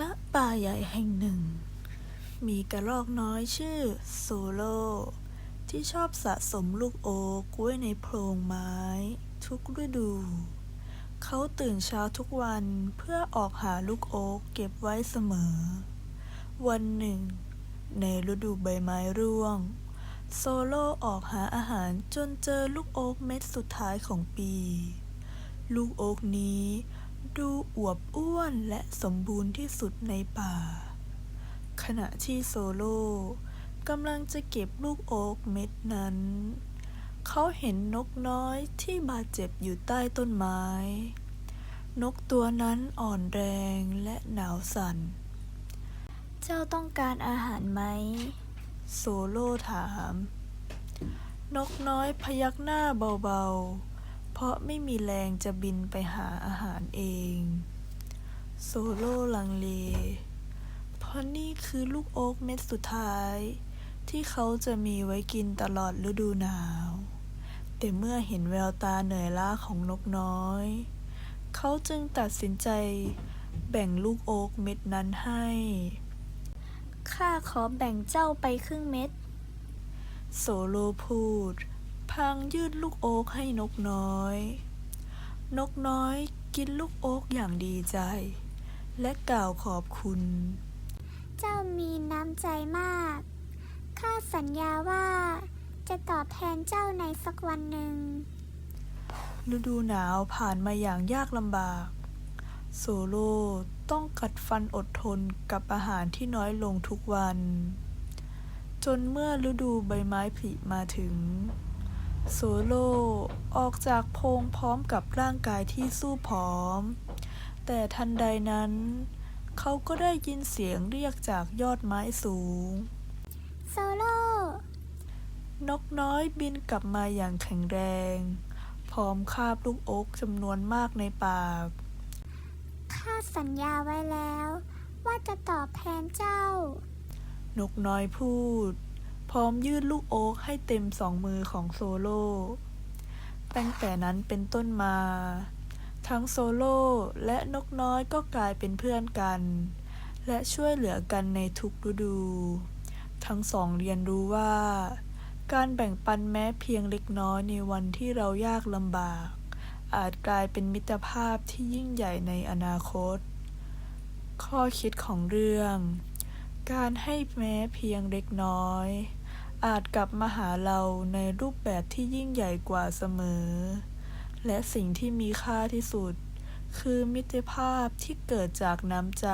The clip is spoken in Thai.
ณป่าใหญ่แห่งหนึ่ง มีกระรอกน้อยชื่อโซโล ที่ชอบสะสมลูกโอ๊กไว้ในโพรงไม้ ทุกฤดู เขาตื่นเช้าทุกวันเพื่อออกหาลูกโอ๊กเก็บไว้เสมอ วันหนึ่ง ในฤดูใบไม้ร่วง โซโลออกหาอาหารจนเจอลูกโอ๊กเม็ดสุดท้ายของปี ลูกโอ๊กนี้ ดูอวบอ้วนและสมบูรณ์ที่สุดในป่า ขณะที่โซโลกำลังจะเก็บลูกโอ๊กเม็ดนั้น เขาเห็นนกน้อยที่บาดเจ็บอยู่ใต้ต้นไม้ นกตัวนั้นอ่อนแรงและหนาวสั่น เจ้าต้องการอาหารไหม โซโลถาม นกน้อยพยักหน้าเบาๆ เพราะไม่มีแรงจะบินไปหาอาหารเอง โซโลลังเล เพราะนี่คือลูกโอ๊กเม็ดสุดท้าย ที่เขาจะมีไว้กินตลอดฤดูหนาว แต่เมื่อเห็นแววตาเหนื่อยล้าของนกน้อย เขาจึงตัดสินใจแบ่งลูกโอ๊กเม็ดนั้นให้ข้าขอแบ่งเจ้าไปครึ่งเม็ด โซโลพูด พลางยื่นลูกโอ๊กให้นกน้อย นกน้อยกินลูกโอ๊กอย่างดีใจ และกล่าวขอบคุณ เจ้ามีน้ำใจมาก ข้าสัญญาว่าจะตอบแทนเจ้าในสักวันหนึ่ง ฤดูหนาวผ่านมาอย่างยากลำบาก โซโลต้องกัดฟันอดทนกับอาหารที่น้อยลงทุกวัน จนเมื่อฤดูใบไม้ผลิมาถึง โซโลออกจากโพรงพร้อมกับร่างกายที่สู้ผอม แต่ทันใดนั้น เขาก็ได้ยินเสียงเรียกจากยอดไม้สูง โซโล นกน้อยบินกลับมาอย่างแข็งแรง พร้อมคาบลูกโอ๊กจำนวนมากในปาก ข้าสัญญาไว้แล้ว ว่าจะตอบแทนเจ้า นกน้อยพูด พร้อมยื่นลูกโอ๊กให้เต็มสองมือของโซโล่ตั้งแต่นั้นเป็นต้นมา ทั้งโซโล่และนกน้อยก็กลายเป็นเพื่อนกัน และช่วยเหลือกันในทุกฤดู ทั้งสองเรียนรู้ว่า การแบ่งปันแม้เพียงเล็กน้อยในวันที่เรายากลำบาก อาจกลายเป็นมิตรภาพที่ยิ่งใหญ่ในอนาคต ข้อคิดของเรื่อง การให้แม้เพียงเล็กน้อย อาจกลับมาหาเราในรูปแบบที่ยิ่งใหญ่กว่าเสมอ และสิ่งที่มีค่าที่สุด คือมิตรภาพที่เกิดจากน้ำใจ